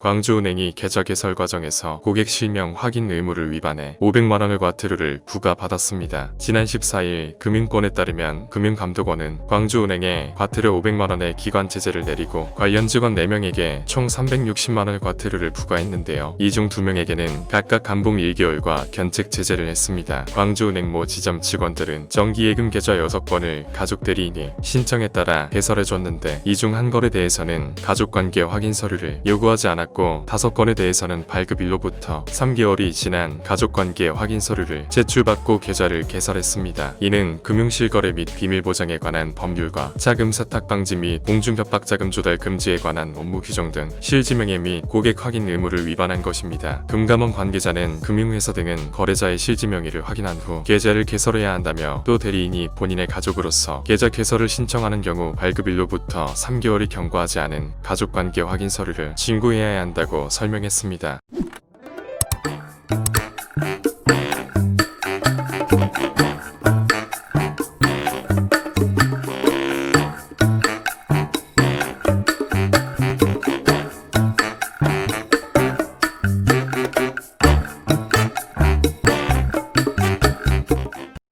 광주은행이 계좌 개설 과정에서 고객 실명 확인 의무를 위반해 500만 원의 과태료를 부과받았습니다. 지난 14일 금융권에 따르면 금융감독원은 광주은행에 과태료 500만 원의 기관 제재를 내리고 관련 직원 4명에게 총 360만 원의 과태료를 부과했는데요. 이 중 2명에게는 각각 감봉 1개월과 견책 제재를 했습니다. 광주은행 모 지점 직원들은 정기예금 계좌 6건을 가족 대리인이 신청에 따라 개설해줬는데 이 중 한 건에 대해서는 가족관계 확인 서류를 요구하지 않았고 다섯 건에 대해서는 발급일로부터 3개월이 지난 가족관계 확인 서류를 제출받고 계좌를 개설했습니다. 이는 금융실거래 및 비밀보장에 관한 법률과 자금 세탁 방지 및 공중협박 자금 조달 금지에 관한 업무 규정 등 실지명예 및 고객 확인 의무를 위반한 것입니다. 금감원 관계자는 금융회사 등은 거래자의 실지명의를 확인한 후 계좌를 개설해야 한다며 또 대리인이 본인의 가족으로서 계좌 개설을 신청하는 경우 발급일로부터 3개월이 경과하지 않은 가족관계 확인 서류를 진구해야 한다고 설명했습니다.